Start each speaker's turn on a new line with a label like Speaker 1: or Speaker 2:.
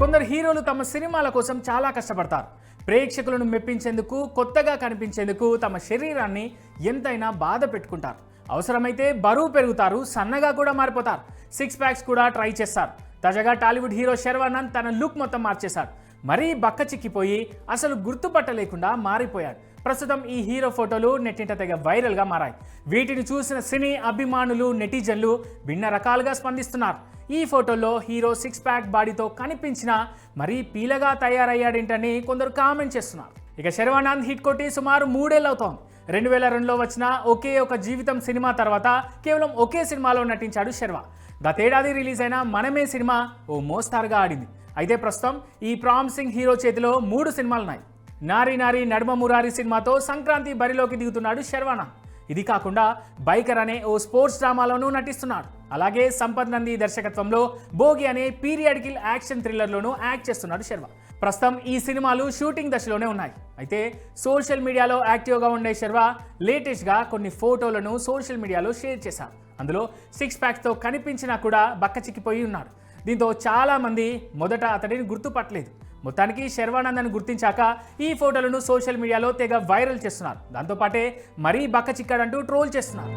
Speaker 1: కొందరు హీరోలు తమ సినిమాల కోసం చాలా కష్టపడతారు. ప్రేక్షకులను మెప్పించేందుకు కొత్తగా కనిపించేందుకు తమ శరీరాన్ని ఎంతైనా బాధ పెట్టుకుంటారు. అవసరమైతే బరువు పెరుగుతారు సన్నగా కూడా మారిపోతారు. సిక్స్ ప్యాక్స్ కూడా ట్రై చేస్తారు. తాజాగా టాలీవుడ్ హీరో శర్వానంద్ తన లుక్ మొత్తం మార్చేశాడు. మరీ బక్క చిక్కిపోయి అసలు గుర్తుపట్టలేకుండా మారిపోయాడు. ప్రస్తుతం ఈ హీరో ఫోటోలు నెట్టింట తెగ వైరల్గా మారాయి. వీటిని చూసిన సినీ అభిమానులు నెటిజన్లు భిన్న రకాలుగా స్పందిస్తున్నారు. ఈ ఫోటోలో హీరో సిక్స్ ప్యాక్ బాడీతో కనిపించినా మరీ పీలగా తయారయ్యాడేంటని కొందరు కామెంట్ చేస్తున్నారు. ఇక శర్వానంద్ హిట్ కొట్టి సుమారు మూడేళ్ళు అవుతోంది రెండు వేల రెండులో వచ్చిన ఒకే ఒక జీవితం సినిమా తర్వాత కేవలం ఒకే సినిమాలో నటించాడు శర్వ. గతేడాది రిలీజ్ అయిన మనమే సినిమా ఓ మోస్తారుగా ఆడింది. అయితే ప్రస్తుతం ఈ ప్రామిసింగ్ హీరో చేతిలో మూడు సినిమాలున్నాయి. నారి నారి నడుమ మురారి సినిమాతో సంక్రాంతి బరిలోకి దిగుతున్నాడు శర్వానంద్ ఇది కాకుండా బైకర్ అనే ఓ స్పోర్ట్స్ డ్రామాలోనూ నటిస్తున్నాడు. అలాగే సంపత్ నంది దర్శకత్వంలో భోగి అనే పీరియాడికల్ యాక్షన్ థ్రిల్లర్లోనూ యాక్ట్ చేస్తున్నాడు శర్వ ప్రస్తుతం ఈ సినిమాలు షూటింగ్ దశలోనే ఉన్నాయి. అయితే సోషల్ మీడియాలో యాక్టివ్గా ఉండే శర్వ లేటెస్ట్గా కొన్ని ఫోటోలను సోషల్ మీడియాలో షేర్ చేశారు. అందులో సిక్స్ ప్యాక్స్తో కనిపించినా కూడా బక్క చిక్కిపోయి ఉన్నాడు. దీంతో చాలామంది మొదట అతడిని గుర్తుపట్టలేదు. మొత్తానికి శర్వానందన్ గుర్తించాక ఈ ఫోటోలను సోషల్ మీడియాలో తెగ వైరల్ చేస్తున్నారు. దాంతోపాటే మరీ బక్క చిక్కాడంటూ ట్రోల్ చేస్తున్నారు.